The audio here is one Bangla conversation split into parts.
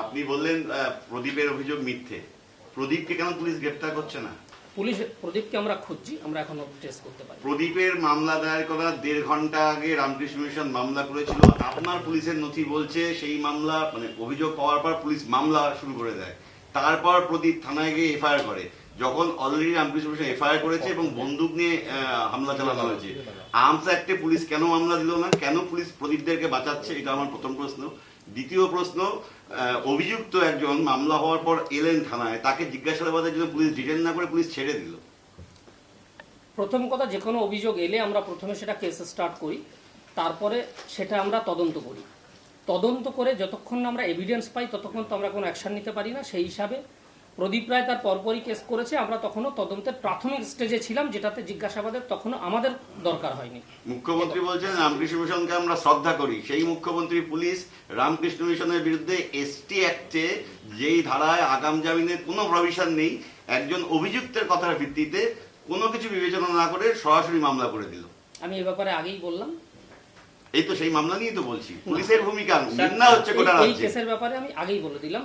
আপনি বললেন প্রদীপের অভিযোগ মিথ্যে। প্রদীপকে কেন পুলিশ গ্রেপ্তার করছে না? পুলিশ প্রদীপকে আমরা খুঁজছি আমরা এখনও টেস্ট করতে পারি প্রদীপের মামলা দায়ের করার দেড় ঘণ্টা আগে রামকৃষ্ণ মিশন মামলা করেছিল। আপনার পুলিশের নথি বলছে সেই মামলা মানে অভিযোগ পাওয়ার পর পুলিশ মামলা শুরু করে দেয়। তারপর প্রদীপ থানায় গিয়ে এফআইআর করে। যখন অলরেডি রামকৃষ্ণ মিশন এফআইআর করেছে এবং বন্দুক নিয়ে হামলা চালানো হয়েছে। আর্মস অ্যাক্টে পুলিশ কেন মামলা দিল না? কেন পুলিশ প্রদীপদেরকে বাঁচাচ্ছে? এটা আমার প্রথম প্রশ্ন। দ্বিতীয় প্রশ্ন অভিযুক্ত একজন মামলা হওয়ার পর এলেন থানায়। তাকে জিজ্ঞাসাবাদের জন্য পুলিশ ডিটেন না করে পুলিশ ছেড়ে দিল। প্রথম কথা, যে কোনো অভিযোগ এলে আমরা প্রথমে সেটা কেস স্টার্ট করি, তারপরে সেটা আমরা তদন্ত করি। তদন্ত করে যতক্ষণ আমরা এভিডেন্স পাই, ততক্ষণ তো আমরা কোনো অ্যাকশন নিতে পারি না। সেই হিসাবে প্রদীপ রায় তার পরপরই কেস করেছে। আমরা তখনও তদন্তের প্রাথমিক স্টেজে ছিলাম যেটাতে জিজ্ঞাসাবাদের তখনও আমাদের দরকার হয়নি। মুখ্যমন্ত্রী বলছেন রামকৃষ্ণ মিশনকে আমরা শ্রদ্ধা করি। সেই মুখ্যমন্ত্রী পুলিশ রামকৃষ্ণ মিশনের বিরুদ্ধে এসটি অ্যাক্টে যেই ধারায় আগাম জামিনের কোনো প্রভিশন নেই একজন অভিযুক্তের কথার ভিত্তিতে কোনো কিছু বিবেচনা না করে সরাসরি মামলা করে দিল। আমি এ ব্যাপারে আগেই বললাম এই তো সেই মামলা নিয়ে তো বলছি। পুলিশের ভূমিকা নিন্দা হচ্ছে গোটা এই- এই কেসের ব্যাপারে আমি আগেই বলে দিলাম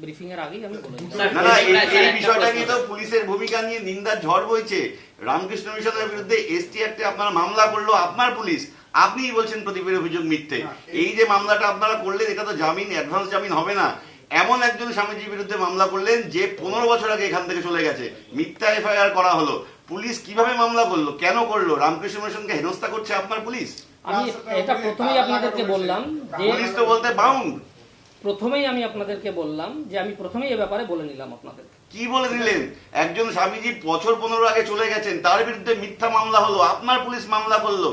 ব্রিফিং এর আগেই আমি বলে দিলাম। না না এই- বিষয়টা নিয়ে তো পুলিশের ভূমিকা নিয়ে নিন্দার ঝড় বইছে। রামকৃষ্ণ মিশনের বিরুদ্ধে এসটি অ্যাক্টে আপনারা মামলা করল আপনার পুলিশ। আপনিই বলছেন প্রদীপের অভিযোগ মিথ্যে। এই যে মামলাটা আপনারা করলেন এটা তো জামিন অ্যাডভান্স জামিন হবে না। এমন একজন স্বামীজির বিরুদ্ধে মামলা করলেন যে পনেরো বছর আগে এখান থেকে চলে গেছে। মিথ্যা এফআইআর করা হলো। পুলিশ কীভাবে মামলা করল? কেন করল? রামকৃষ্ণ মিশনকে হেনস্থা করছে আপনার পুলিশ? আমি এটা প্রথমেই আপনাদেরকে বললাম যে পুলিশ তো বলতে বাউন্ড প্রথমেই আমি আপনাদেরকে বললাম যে আমি প্রথমেই এ ব্যাপারে বলে নিলাম আপনাদেরকে। কি বলে দিলেন? একজন স্বামীজি বছর পনেরো আগে চলে গেছেন তার বিরুদ্ধে মিথ্যা মামলা হলো আপনার পুলিশ মামলা করল।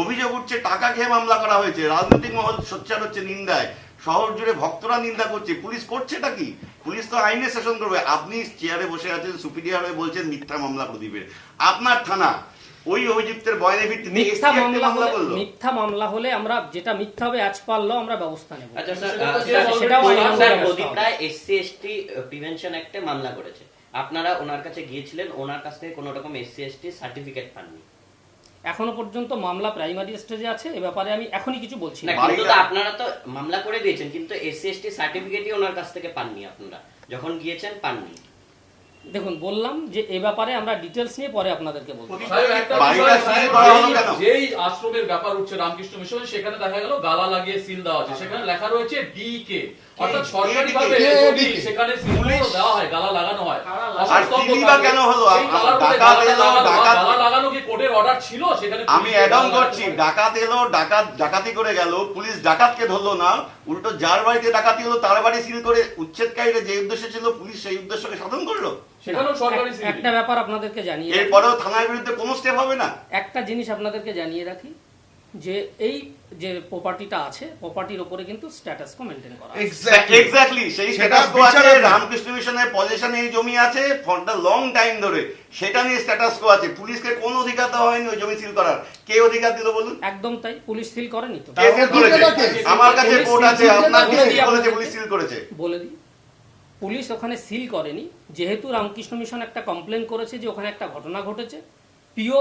অভিযোগ উঠছে টাকা খেয়ে মামলা করা হয়েছে রাজনৈতিক মহল সোচ্চার হচ্ছে নিন্দায়। শহর জুড়ে ভক্তরা নিন্দা করছে। পুলিশ করছেটা কি? পুলিশ তো আইনে শাসন করবে। আপনি চেয়ারে বসে আছেন সুপিরিয়ার হয়ে বলছেন মিথ্যা মামলা প্রদীপের। আপনার থানা ওই অভিযুক্তের ভিত্তিতে মিথ্যা মামলা হলে মিথ্যা মামলা হলে আমরা যেটা মিথ্যা হবে আজ পারল আমরা ব্যবস্থা নেব। আচ্ছা স্যার সেটা Pradip-. Roy SC ST prevention অ্যাক্টে মামলা করেছে। আপনারা ওনার কাছে গিয়েছিলেন ওনার কাছ থেকে কোনো রকম এসসি এসটি সার্টিফিকেট পাননি। এখনও পর্যন্ত মামলা প্রাইমারি স্টেজে আছে, এ ব্যাপারে আমি এখনই কিছু বলছি না। কিন্তু তো আপনারা তো মামলা করে দিয়েছেন, কিন্তু এসসি এসটি সার্টিফিকেটই ওনার কাছ থেকে পাননি আপনারা। যখন গিয়েছেন, পাননি। দেখুন বললাম যে এ ব্যাপারে আমরা ডিটেলস নিয়ে পরে আপনাদেরকে বলব। যেই- আশ্রমের ব্যাপার উঠছে রামকৃষ্ণ মিশন সেখানে দেখা গেল গালা লাগিয়ে সিল দেওয়া আছে সেখানে লেখা রয়েছে ডি কে? অর্থাৎ সরকারি ভাবে কে? যদি DK? সেখানে সিল দেওয়া হয় গালা লাগানো হয়। আর সিলই বা কেন হলো? সেই গালার মধ্যে ডাকাত গালাটা এলো, লাগানো- ডাকাত- গালা লাগানো কি কোর্টের অর্ডার ছিল? সেখানে আমি পুলিশের অ্যাড অন গালা করছি ডাকাত এলো ডাকাত ডাকাতি করে গেল পুলিশ ডাকাতকে ধরলো না। উল্টো যার বাড়িতে ডাকাতি হলো তার বাড়ি সিল করে উচ্ছেদকারীরা যে উদ্দেশ্যে ছিল পুলিশ সেই উদ্দেশ্যকে সাধন করল? সেখানেও সরকারি একটা ব্যাপার আপনাদেরকে জানিয়ে এরপরেও থানার বিরুদ্ধে কোনো স্টেপ হবে না? একটা জিনিস আপনাদেরকে জানিয়ে রাখি যে এই যে প্রপার্টিটা আছে প্রপার্টির উপরে কিন্তু স্ট্যাটাস কো মেনটেন করা আছে। এক্স্যাক্টলি সেই স্ট্যাটাস কো আছে রামকৃষ্ণ মিশনের পজিশনে এই জমি আছে ফর দ্য লং টাইম ধরে। সেটা নিয়ে স্ট্যাটাস কো আছে। পুলিশকে কোন অধিকার দেওয়া হয়নি ওই জমি সিল করার। কে অধিকার দিল বলুন? একদম তাই। পুলিশ সিল করেনি তো? আমার কাছে পুলিশ কোর্ট আছে আপনার কে বলে সিল দিই করেছে আপনাকে। পুলিশ সিল করেছে। বলে দিই। পুলিশ ওখানে সিল করেনি। যেহেতু রামকৃষ্ণ মিশন একটা কমপ্লেন করেছে যে ওখানে একটা ঘটনা ঘটেছে পিও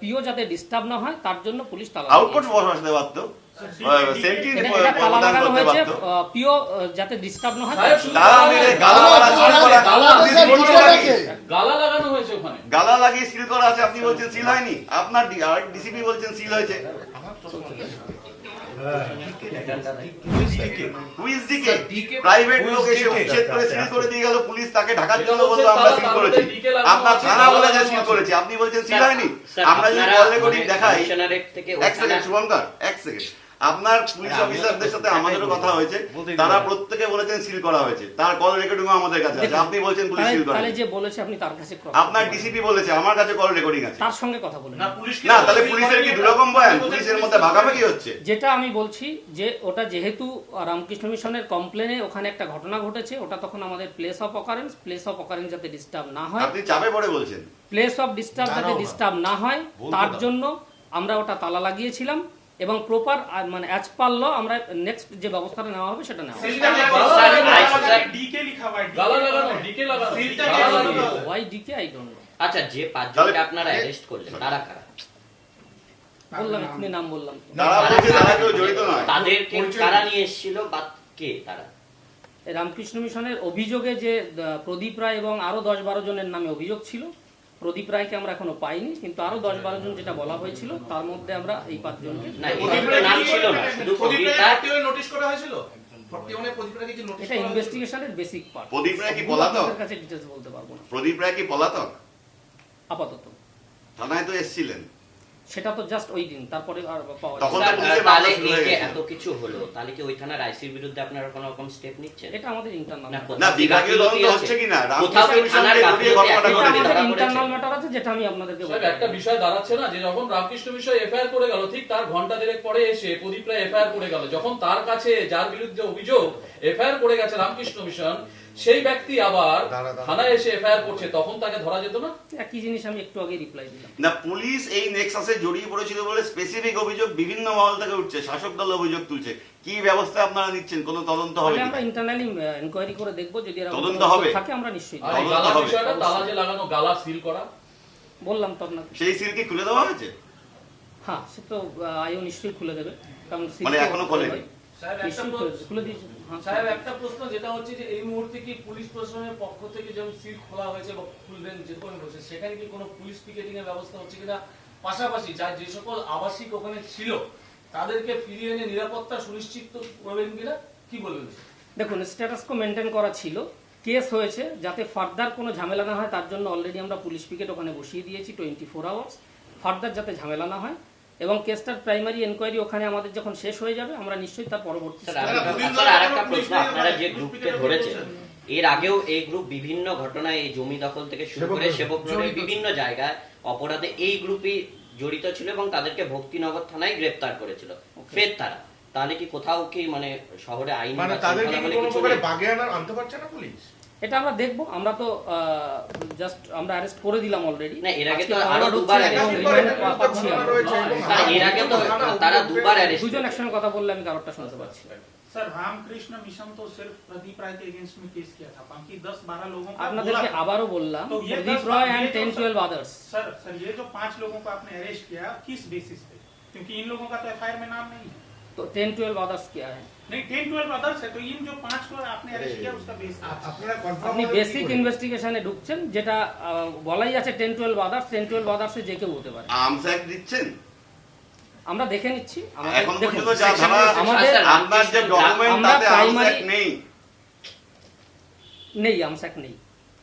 পিও যাতে ডিস্টার্ব না হয় তার জন্য পুলিশ তালা আউটপুট বসবাস দেওয়া তো পিও যাতে ডিস্টার্ব না হয় গালা লাগানো হয়েছে ওখানে। গালা লাগিয়ে সিল করা আছে আপনি বলছেন সিল হয়নি? আপনার ডিসিপি বলছেন সিল হয়েছে। প্রাইভেট লোক এসে উচ্ছেদ করে সিল করে দিয়ে গেল পুলিশ তাকে ঢাকার জন্য বলল আমরা সিল করেছি আপনার থানা বলে যে সিল করেছে আপনি বলছেন সিল হয়নি আমরা যদি কল রেকর্ডিং দেখাই এক সেকেন্ড শুভঙ্কর এক সেকেন্ড আপনার পুলিশ অফিসারদের সাথে আমাদেরও কথা হয়েছে। তারা প্রত্যেকে বলেছেন সিল করা হয়েছে। তার কল রেকর্ডিং আমাদের কাছে আছে। আপনি বলছেন পুলিশ সিল করে তাহলে যে বলেছে আপনি তার কাছে আপনার ডিসিপি বলেছে আমার কাছে কল রেকর্ডিং আছে। তার সঙ্গে কথা বলেন। না পুলিশ না তাহলে পুলিশের কি দুরকম বয়ান? পুলিশের মধ্যে ভাগাভাগি হচ্ছে। যেটা আমি বলছি যে ওটা যেহেতু রামকৃষ্ণ মিশনের কমপ্লেনে ওখানে একটা ঘটনা ঘটেছে ওটা তখন আমাদের place of occurrence place of occurrence যাতে ডিস্টার্ব না হয়। আপনি চাপে পড়ে বলছেন। প্লেস অফ ডিস্টার্ব যাতে ডিস্টার্ব না। হয় তার জন্য আমরা ওটা তালা লাগিয়েছিলাম। এবং প্রপার মানে অ্যাজ পার ল আমরা নেক্সট যে ব্যবস্থাটা নেওয়া হবে সেটা নেওয়া হবে? Y decay I don't know আচ্ছা যে পাঁচজনকে তাহলে- আপনারা অ্যারেস্ট করলেন তারা কারা? বললাম এক্ষুনি নাম বললাম তো। তারা কেউ জড়িত নয়। তাদেরকে কারা নিয়ে এসেছিল বা কে তারা? রামকৃষ্ণ মিশনের অভিযোগে যে প্রদীপ রায় এবং আরও দশ বারো জনের নামে অভিযোগ ছিল প্রদীপ রায়কে আমরা এখনও পাইনি কিন্তু আরও দশ বারো জন যেটা বলা হয়েছিল তার মধ্যে আমরা এই পাঁচজনকে না এদের নাম ছিল না। শুধু প্রদীপ রায় নোটিশ করা হয়েছিল? 41 প্রদীপ রায়কে কি নোটিশ এটা ইনভেস্টিগেশনের বেসিক পার্ট প্রদীপ রায় কি পলাতক? আপনাদের কাছে ডিটেলস বলতে পারব না। প্রদীপ রায় কি পলাতক? আপাতত। থানায় তো এসছিলেন। সেটা তো জাস্ট ওই দিন তারপরে আর পাওয়া তাহলে এই যে এত কিছু হলো তাহলে কি ওই থানার আইসির বিরুদ্ধে আপনারা কোনো রকম স্টেপ নিচ্ছেন? এটা আমাদের ইন্টারনাল না, না বিভাগীয় তদন্ত হচ্ছে কিনা? কোথাও কি রামকৃষ্ণ থানার গাফিলতি? ইন্টারনাল ম্যাটার আছে যেটা আমি আপনাদেরকে বলব একটা বিষয় দাঁড়াচ্ছে না যে যখন রামকৃষ্ণ বিষয় এফআইআর করে গেল ঠিক তার ঘণ্টা দেড়েক পরে এসে প্রদীপ রায় এফআইআর করে গেল যখন তার কাছে যার বিরুদ্ধে অভিযোগ এফআইআর করে গেছে রামকৃষ্ণ মিশন সেই ব্যক্তি আবার থানায় এসে এফআইআর করছে তখন তাকে ধরা যেত না? একই জিনিস আমি একটু আগে রিপ্লাই দিলাম। না পুলিশ এই নেক্সাসে জড়িয়ে পড়েছিল বলে স্পেসিফিক অভিযোগ বিভিন্ন মহল থেকে উঠছে শাসক দল অভিযোগ তুলছে। কি ব্যবস্থা আপনারা নিচ্ছেন? কোনো তদন্ত হবে আমরা ইন্টারনালি এনকোয়ারি করে দেখব যদি তদন্ত হবে? থাকে আমরা নিশ্চয়ই তদন্ত হবে। বিষয়টা তালা যে লাগানো গালা সিল করা? বললাম তো আপনাকে। সেই সিল কি খুলে দেওয়া হয়েছে? হ্যাঁ সে তো আইও নিশ্চয়ই খুলে দেবে কারণ মানে এখনও খোলেনি? খুলে- দিয়েছে। সাহেব, একটা প্রশ্ন, যেটা হচ্ছে যে এই মুহূর্তে কি পুলিশ প্রশাসনের পক্ষ থেকে যেমন সিল খোলা হয়েছে বা খুলবেন যেরকম বলছে, সেখানে কি কোনো পুলিশ পিকেটিং এর ব্যবস্থা হচ্ছে কিনা? পাশাপাশি যা যে সকল আবাসিক ওখানে ছিল, তাদেরকে ফিরিয়ে এনে নিরাপত্তা সুনিশ্চিত করবেন কিনা? কি বলবেন? দেখুন স্ট্যাটাসকো মেনটেন করা ছিল। কেস হয়েছে, যাতে ফার্দার কোনো ঝামেলা না হয়, তার জন্য অলরেডি আমরা পুলিশ পিকেট ওখানে বসিয়ে দিয়েছি টোয়েন্টি ফোর আওয়ার্স ফার্দার যাতে ঝামেলা না হয় এবং কেসটার প্রাইমারি এনকোয়ারি ওখানে আমাদের যখন শেষ হয়ে যাবে আমরা নিশ্চয়ই তার পরবর্তী আরেকটা- প্রশ্ন আপনারা যে গ্রুপকে ধরেছেন এর আগেও এই গ্রুপ বিভিন্ন ঘটনায় এই জমি দখল থেকে শুরু করে সেবক বিভিন্ন জায়গায় অপরাধে এই গ্রুপই জড়িত ছিল এবং তাদেরকে ভক্তিনগর থানায় গ্রেপ্তার করেছিল। ফের তারা। তাহলে কি কোথাও কি মানে শহরে আইন মানে তাদেরকে কি কোনো প্রকারে বাগে আনা আনতে পারছে না পুলিশ? এটা আমরা দেখবো আমরা তো জাস্ট আমরা অ্যারেস্ট করে দিলাম অলরেডি না, এর আগে তো আরো দুবার arrest পাচ্ছি আমরা। স্যার এর আগে তো তারা দুবার অ্যারেস্ট দুজন একসঙ্গে কথা বললে আমি কারোরটা শুনতে পাচ্ছি सर रामकृष्ण मिशन तो सिर्फ प्रदीप राय के अगेंस्ट में केस किया था बाकी 10 12 लोगों का बोला আপনাদেরকে था। আবারও বললাম তো ये প্রদীপ दस- রয় ये অ্যান্ড जो ten sir- twelve others sir sir ये जो पांच लोगों को आपने अरेस्ट किया किस बेसिस पे क्योंकि इन लोगों का तो एफआईआर में नाम नहीं है तो टेन ट्वेल्व अदर्स क्या है नहीं टेन ट्वेल्व अदर्स है तो इन जो पांच को आपने अरेस्ट किया उसका बेस আপনারা আপনি বেসিক ইনভেস্টিগেশনে ঢুকছেন যেটা আহ, বলাই আছে ten twelve others ten twelve আদার্সে যে কেউ হতে পারে আর্মস অ্যাক্ট দিচ্ছেন আমরা দেখে নিচ্ছি আমাদের- এখন দেখুন, পর্যন্ত যা ধারা আমাদের স্যার, আপনার যে ডকুমেন্ট আমরা তাতে আর্মস primary- অ্যাক্ট নেই নেই আমসাক নেই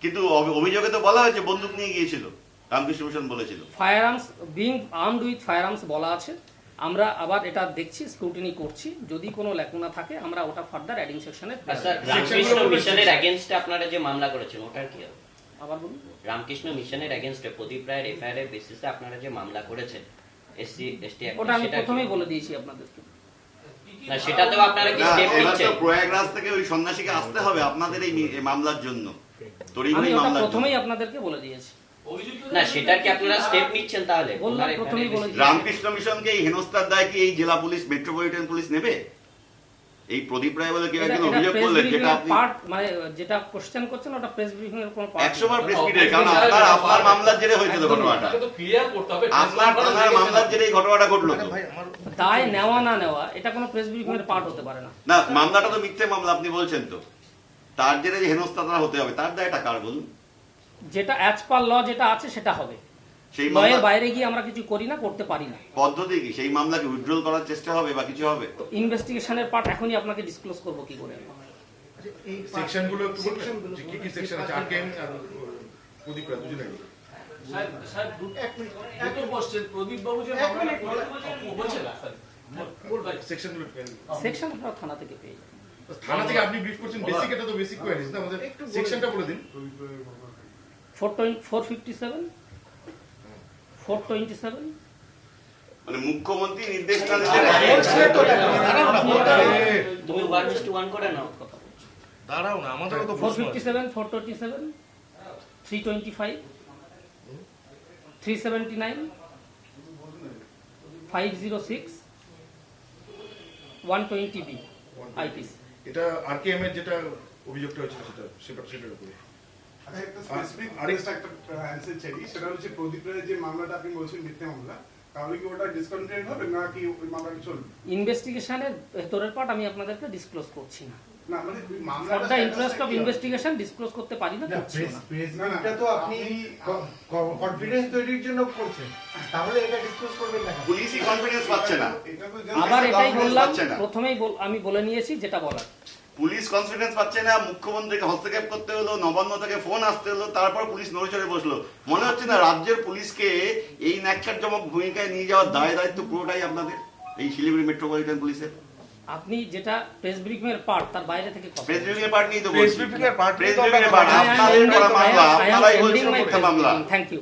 কিন্তু অভি- অভিযোগে তো বলা হয়েছে বন্দুক নিয়ে গিয়েছিল রামকৃষ্ণ মিশন বলেছিল firearms being armed with firearms বলা আছে আমরা আবার এটা দেখছি স্ক্রুটিনি করছি। যদি কোনো লেকুনা থাকে আমরা ওটা ফার্দার অ্যাডিং সেকশনে রামকৃষ্ণ মিশনের এগেনস্টে আপনারা যে মামলা করেছেন ওটার কি হবে? আবার বলুন। রামকৃষ্ণ মিশনের এগেনস্টে প্রদীপ রায়ের এফআইআর এর বেসিসে আপনারা যে মামলা করেছেন এসসি এসটি ওটা আমি প্রথমেই বলে দিয়েছি আপনাদেরকে। না সেটাতেও আপনারা কি স্টেপ নিচ্ছেন তো প্রয়াগরাজ থেকে ওই সন্ন্যাসীকে আসতে হবে আপনাদের এই মামলার জন্য। আমি ওটা প্রথমেই আপনাদেরকে বলে দিয়েছি। না সেটার কি আপনারা স্টেপ নিচ্ছেন তাহলে? রামকৃষ্ণ মিশনকে এই হেনস্থার দায় কি এই জেলা পুলিশ মেট্রোপলিটন পুলিশ নেবে? এই প্রদীপ রায় বলে কেউ একজন অভিযোগ করলেন যেটা আপনি পার্ট মানে যেটা কোশ্চেন করছেন ওটা প্রেস ব্রিফিং এর কোনো পার্ট একশো বার প্রেস মিটে কারণ আপনার আপনার মামলার জেরে হয়েছে তো ঘটনাটা। তো ক্লিয়ার করতে হবে আপনার থানার মামলার জেরে এই ঘটনাটা ঘটলো তো। ভাই আমার দায় নেওয়া না নেওয়া এটা কোনো প্রেস ব্রিফিং এর পার্ট হতে পারে না। না মামলাটা তো মিথ্যে মামলা আপনি বলছেন তো। তার জেরে যে হেনস্থাটা হতে হবে তার দায়টা কার বলুন? যেটা অ্যাজ পার ল যেটা আছে সেটা হবে। সেই লয়ের মামলা বাইরে গিয়ে আমরা কিছু করি না করতে পারি না। পদ্ধতি কি? সেই মামলাকে উইথড্রল করার চেষ্টা হবে বা কিছু হবে? তো ইনভেস্টিগেশনের পার্ট এখনই আপনাকে ডিসক্লোজ করব কি করে। এই সেকশনগুলো একটু বলবেন? যে কি কি সেকশন আছে? আরকেএম আর প্রদীপ দুজনেরই সাহেব সাহেব দু- দুটো কোশ্চেন প্রদীপ বাবু যে বলছেন সেকশনগুলো একটু সেকশন আপনারা থানা থেকে পেয়ে থানা থেকে আপনি ব্রিফ করছেন বেসিক এটা তো বেসিক কোয়ারিজ না? আমাদের সেকশনটা বলে দিন। Four twenty four fifty seven? Four twenty seven? মানে মুখ্যমন্ত্রী নির্দেশ না দিলে তুমি ওয়ান টু ওয়ান করে নাও দাঁড়াও না আমাদেরও তো four fifty seven four twenty seven three twenty five three seventy nine five zero six one twenty B IPC এটা আরকেএম এর যেটা অভিযোগটা হয়েছিল সেটা সেটা সেটার উপরে। একটা স্পেসিফিক আরেক- একটা অ্যান্সার চাই। সেটা হচ্ছে প্রদীপ রায়ের যে মামলাটা আপনি বলছেন মিথ্যে মামলা তাহলে কি ওটা ডিসকন্টিনিউ হবে না কি ওই মামলাটা চলবে? ইনভেস্টিগেশনের ভেতরের পার্ট আমি আপনাদেরকে ডিসক্লোজ করছি না। না মানে মামলাটা the interest of investigation disclose করতে পারি না না করছিও প্রেস না। প্রেস না, না, মিটটা তো আপনি আপনি- কনফিডেন্স তৈরির জন্য করছেন। তাহলে এটা ডিসক্লোজ করবেন না পুলিশই কনফিডেন্স পাচ্ছে না। এটা তো just- আবার এটাই বললাম প্রথমেই আমি বলে নিয়েছি যেটা বলার। পুলিশ কনফিডেন্স পাচ্ছে না মুখ্যমন্ত্রীকে হস্তক্ষেপ করতে হলো নবান্ন থেকে ফোন আসতে হলো তারপর পুলিশ নড়ে চড়ে বসল মনে হচ্ছে না রাজ্যের পুলিশকে এই ন্যাক্কারজনক ভূমিকায় নিয়ে যাওয়ার দায় দায়িত্ব পুরোটাই আপনাদের এই শিলিগুড়ি মেট্রোপলিটন পুলিশের আপনি যেটা প্রেস ব্রিফিংয়ের পার্ট তার বাইরে থেকে প্রেস ব্রিফিং এর পার্ট নিয়েই তো briefing এর part প্রেস নিয়েই তো ব্রিফিং এর পার্ট আপনাদের করা মামলা আপনারাই বলছেন মিথ্যা মামলা. Thank you.